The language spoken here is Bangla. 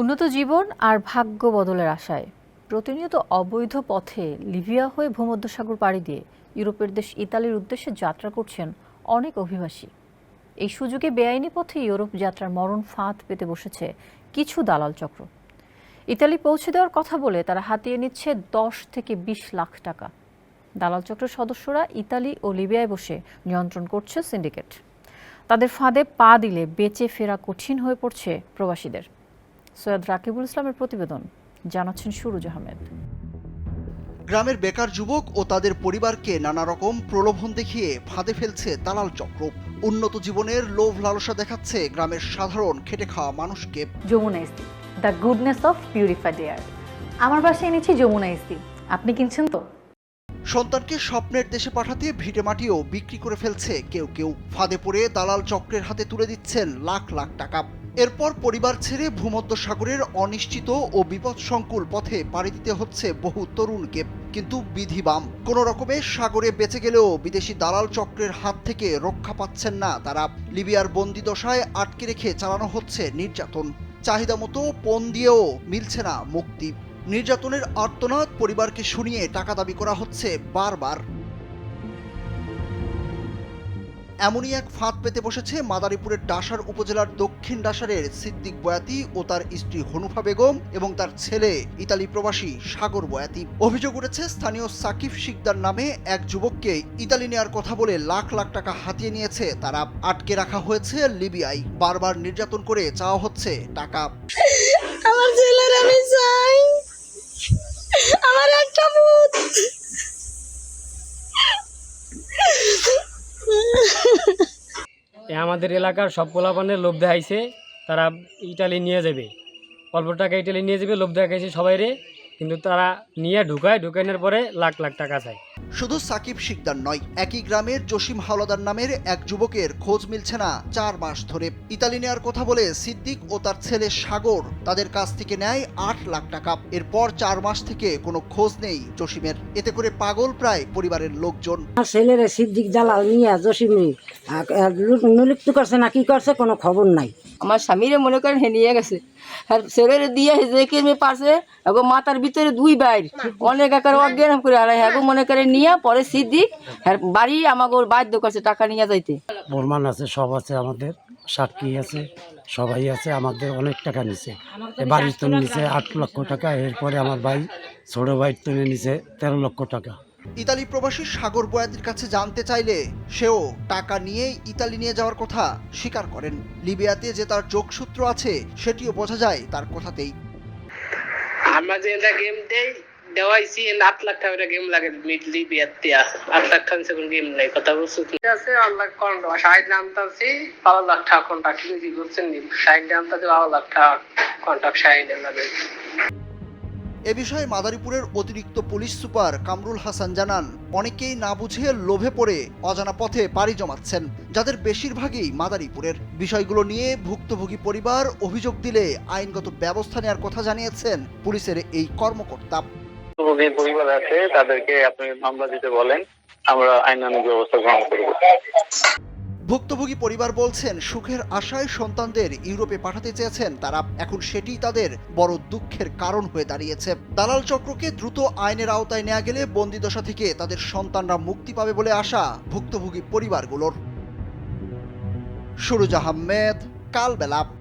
উন্নত জীবন আর ভাগ্য বদলের আশায়। প্রতিনিয়ত অবৈধ পথে লিবিয়া হয়ে ভূমধ্যসাগর পাড়ি দিয়ে ইউরোপের দেশ ইতালির উদ্দেশ্যে যাত্রা করছেন অনেক অভিবাসী। এই সুযোগে বেআইনি পথে ইউরোপ যাত্রার মরণ ফাঁদ পেতে বসেছে কিছু দালাল চক্র। ইতালি পৌঁছে দেওয়ার কথা বলে তারা হাতিয়ে নিচ্ছে দশ থেকে বিশ লাখ টাকা। দালাল চক্রের সদস্যরা ইতালি ও লিবিয়ায় বসে নিয়ন্ত্রণ করছে সিন্ডিকেট। তাদের ফাঁদে পা দিলে বেঁচে ফেরা কঠিন হয়ে পড়ছে প্রবাসীদের। সৈয়দ রাকিবুল ইসলামের প্রতিবেদন জানাচ্ছেন সুরুজ আহমেদ। গ্রামের বেকার যুবক ও তাদের পরিবারকে নানা রকম প্রলোভন দেখিয়ে ফাঁদে ফেলছে দালাল চক্র। উন্নত জীবনের লোভ লালসা দেখাচ্ছে গ্রামের সাধারণ খেটে খাওয়া মানুষকে। Jamuna ইস্তি the goodness of purified air. আমার বাসায় এনেছি যমুনা ইস্তি আপনি কিনছেন তো? সন্তানকে স্বপ্নের দেশে পাঠাতে ভিটে মাটিও বিক্রি করে ফেলছে কেউ কেউ। ফাঁদে পড়ে দালাল চক্রের হাতে তুলে দিচ্ছেন লাখ লাখ টাকা। এরপর পরিবার ছেড়ে ভূমধ্য সাগরের অনিশ্চিত ও বিপদসংকুল পথে পাড়ি দিতে হচ্ছে বহু তরুণকে। কিন্তু বিধিবাম, কোনো রকমে সাগরে বেঁচে গেলেও বিদেশি দালাল চক্রের হাত থেকে রক্ষা পাচ্ছেন না তারা। লিবিয়ার বন্দি দশায় আটকে রেখে চালানো হচ্ছে নির্যাতন। চাহিদা মতো পণ দিয়েও মিলছে না মুক্তি। নির্যাতনের আর্তনাদ পরিবারকে শুনিয়ে টাকা দাবি করা হচ্ছে বারবার। এমনই এক ফাঁদ পেতে বসেছে মাদারীপুরের ডাসার উপজেলার দক্ষিণ ডাসারের সিদ্দিক বয়াতি ও তার স্ত্রী হনুফা বেগম এবং তার ছেলে ইতালি প্রবাসী সাগর বয়াতি। অভিযোগ উঠেছে স্থানীয় সাকিব শিকদার নামে এক যুবককে ইতালি নেয়ার কথা বলে লাখ লাখ টাকা হাতিয়ে নিয়েছে তারা। আটকে রাখা হয়েছে লিবিয়ায়। বারবার নির্যাতন করে চাওয়া হচ্ছে টাকা। আমার ছেলের আমি চাই। আমার একটা ভূত এ আমাদের এলাকার সব পোলাপানের লোভ দেখাইছে, তারা ইটালি নিয়ে যাবে। অল্প টাকা ইটালি নিয়ে যাবে, লোভ দেখাইছে সবাইরে, কিন্তু তারা নিয়ে ঢুকায় ঢুকানোর পরে লাখ লাখ টাকা চায়। শুধু সাকিব শিকদার নয়, একই গ্রামের জসিম হাওলাদার নামের এক যুবকের খোঁজ মিলছে না চার মাস ধরে। ইতালি নেওয়ার কথা বলে সিদ্দিক ও তার ছেলে সাগর তাদের কাছ থেকে নেয় আট লাখ টাকা। এরপর চার মাস থেকে কোনো খোঁজ নেই জসিমের। এতে করে পাগল প্রায় পরিবারের লোকজন। ছেলের সিদ্দিক জালাল নিয়ে জসিমি নলিপ্ত করছে না, কি করছে কোনো খবর নাই। আমার স্বামীরে মনে করেন হে নিয়ে গেছে। আর ছেলের দিয়ে হেজেকে মেয়ে পারছে এখন মাথার ভিতরে দুই বাইর। অনেক একার অজ্ঞান করে আর হ্যাঁ মনে করে নিয়ে পরে সিদ্দিক হ্যাঁ বাড়ি আমাকে বাধ্য করছে টাকা নিয়ে যাইতে। প্রমাণ আছে, সব আছে আমাদের সাক্ষী আছে, সবাই আছে, আমাদের অনেক টাকা নিছে। বাড়ির তো নিছে আট লক্ষ টাকা, এরপরে আমার ভাই, ছোট ভাই তুমি নিছে তেরো লক্ষ টাকা। ইতালি প্রবাসী সাগর বয়াতির কাছে জানতে চাইলে সেও টাকা নিয়ে ইতালি নিয়ে যাওয়ার কথা স্বীকার করেন। লিবিয়াতে যে তার যোগসূত্র আছে সেটিও বোঝা যায় তার কথাতেই। আমরা যে এটা গেম দেই দেওয়াইছি আট লাখ টাকা গেম লাগে মিডলি বিয়াতিয়া আট লাখ টাকা সেগুলো গেম নেই কথা বলছো ঠিক আছে আল্লাহ কন্টা ষাট নাম বারো লাখ টাকা কন্ট্রাক্ট কি করছেন ষাট নাম বারো লাখ টাকা কন্ট্রাক্ট ষাট লাগে এ বিষয়ে মাদারীপুরের অতিরিক্ত পুলিশ সুপার কামরুল হাসান জানান, অনেকেই না বুঝে লোভে পড়ে অজানা পথে পাড়ি জমাচ্ছেন, যাদের বেশিরভাগই মাদারীপুরের। বিষয়গুলো নিয়ে ভুক্তভোগী পরিবার অভিযোগ দিলে আইনগত ব্যবস্থা নেওয়ার কথা জানিয়েছেন পুলিশের এই কর্মকর্তা। পরিবার আছে, তাদেরকে আপনি মামলা দিতে বলেন, আমরা আইনানুগ ব্যবস্থা গ্রহণ করব। ভুক্তভোগী পরিবার বলছেন, সুখের আশায় সন্তানদের ইউরোপে পাঠাতে চেয়েছেন তারা। এখন সেটি তাদের বড় দুঃখের কারণ হয়ে দাঁড়িয়েছে। দালাল চক্রকে দ্রুত আইনের আওতায় নেওয়া গেলে বন্দিদশা থেকে তাদের সন্তানরা মুক্তি পাবে বলে আশা ভুক্তভোগী পরিবারগুলোর। সুরুজ আহমেদ কালবেলা।